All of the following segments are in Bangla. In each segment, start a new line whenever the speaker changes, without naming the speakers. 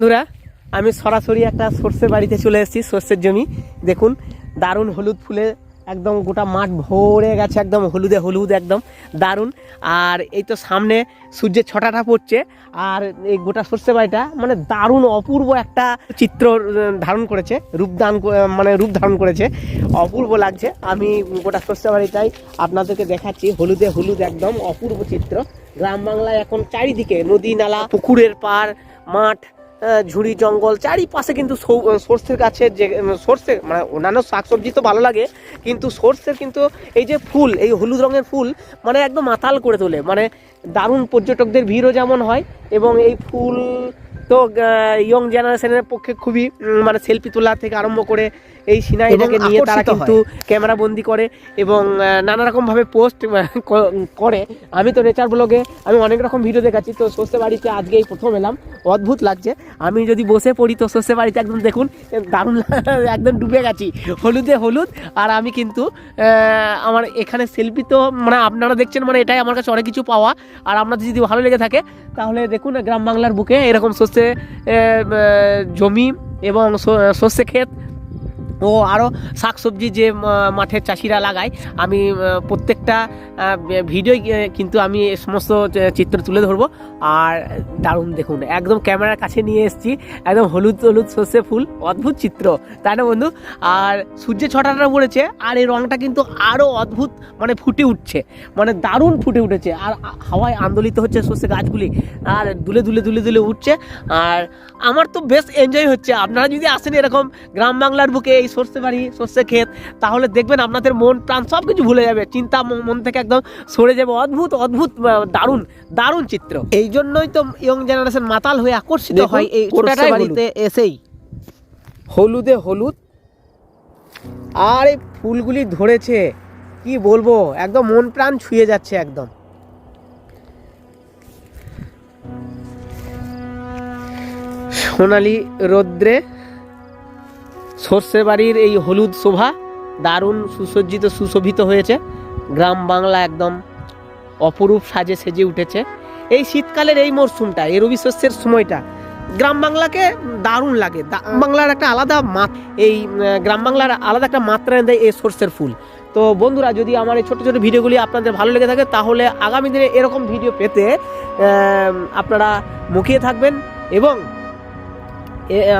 বন্ধুরা, আমি সরাসরি একটা সর্ষে বাড়িতে চলে এসেছি, সর্ষের জমি। দেখুন, দারুণ হলুদ ফুলে একদম গোটা মাঠ ভরে গেছে, একদম হলুদে হলুদ, একদম দারুণ। আর এই তো সামনে সূর্যের ছটাটা পড়ছে, আর এই গোটা সর্ষে বাড়িটা মানে দারুণ, অপূর্ব একটা চিত্র ধারণ করেছে, রূপ দান মানে রূপ ধারণ করেছে, অপূর্ব লাগছে। আমি গোটা সর্ষে বাড়িটাই আপনাদেরকে দেখাচ্ছি, হলুদে হলুদ, একদম অপূর্ব চিত্র। গ্রাম বাংলায় এখন চারিদিকে নদী, নালা, পুকুরের পাড়, মাঠ ঝুড়ি, জঙ্গল, চারিপাশে কিন্তু সর্ষের গাছের যে সর্ষে মানে অন্যান্য শাকসবজি তো ভালো লাগে, কিন্তু সর্ষের কিন্তু এই যে ফুল, এই হলুদ রঙের ফুল মানে একদম মাতাল করে তোলে। মানে দারুণ পর্যটকদের ভিড়ও যেমন হয় এবং এই ফুল তো ইয়ং জেনারেশনের পক্ষে খুবই মানে সেলফি তোলা থেকে আরম্ভ করে এই সিনারিটাকে নিয়ে তারা কিন্তু ক্যামেরা বন্দি করে এবং নানা রকমভাবে পোস্ট করে। আমি তো নেচার ব্লগে আমি অনেক রকম ভিডিও দেখাচ্ছি তো সর্ষে বাড়িতে আজকে এই প্রথম এলাম। অদ্ভুত লাগছে। আমি যদি বসে পড়ি তো সর্ষে বাড়িতে একদম দেখুন দারুণ একদম ডুবে গেছি। হলুদে হলুদ আর আমি কিন্তু আমার এখানে সেলফি তো মানে আপনারা দেখছেন মানে এটাই আমার কাছে অনেক কিছু পাওয়া। আর আপনাদের যদি ভালো লেগে থাকে তাহলে দেখুন গ্রাম বাংলার বুকে এরকম আহ, জমি এবং শস্যে ক্ষেত ও আরও শাকসবজি যে মাঠের চাষিরা লাগায়, আমি প্রত্যেকটা ভিডিও কিন্তু আমি সমস্ত চিত্র তুলে ধরবো। আর দারুণ দেখুন, একদম ক্যামেরার কাছে নিয়ে এসেছি, একদম হলুদ হলুদ সর্ষে ফুল, অদ্ভুত চিত্র, তাই না বন্ধু? আর সূর্যের ছটাটা পড়েছে, আর এই রঙটা কিন্তু আরও অদ্ভুত মানে ফুটে উঠছে মানে দারুণ ফুটে উঠেছে, আর হাওয়ায় আন্দোলিত হচ্ছে সর্ষে গাছগুলি, আর দুলে দুলে দুলে দুলে উঠছে, আর আমার তো বেশ এনজয় হচ্ছে, আপনারা যদি আসেন এরকম গ্রাম বাংলার বুকে এই সর্ষে বাড়ি সর্ষে ক্ষেত তাহলে দেখবেন আপনাদের মন প্রাণ সব কিছু ভুলে যাবে। চিন্তা মন থেকে একদম সরে যাবে। অদ্ভুত অদ্ভুত দারুণ দারুণ চিত্র। এই জন্যই তো ইয়ং জেনারেশন মাতাল হয়ে আকর্ষিত হয় এই বাড়িতে এসেই। হলুদে হলুদ। আর এই ফুলগুলি ধরেছে কি বলব? একদম মন প্রাণ ছুঁয়ে যাচ্ছে একদম। সোনালি রৌদ্রে সর্ষে বাড়ির এই হলুদ শোভা দারুণ সুসজ্জিত সুশোভিত হয়েছে। গ্রাম বাংলা একদম অপরূপ সাজে সেজে উঠেছে। এই শীতকালের এই মরশুমটা এই রবি শস্যের সময়টা গ্রাম বাংলাকে দারুণ লাগে। বাংলার একটা আলাদা এই গ্রাম বাংলার আলাদা একটা মাত্রা দেয় এই সর্ষের ফুল। তো বন্ধুরা যদি আমার এই ছোটো ছোটো ভিডিওগুলি আপনাদের ভালো লেগে থাকে তাহলে আগামী দিনে এরকম ভিডিও পেতে আপনারা মুখিয়ে থাকবেন এবং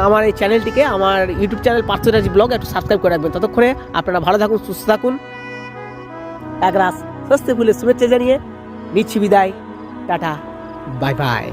আমার এই চ্যানেলটিকে, আমার ইউটিউব চ্যানেল পার্থরাজ ব্লগ একটু সাবস্ক্রাইব করে রাখবেন। ততক্ষণে আপনারা ভালো থাকুন, সুস্থ থাকুন। এক রাস স্বস্তি ফুলের শুভেচ্ছা জানিয়ে নিচ্ছি বিদায়। Tata bye bye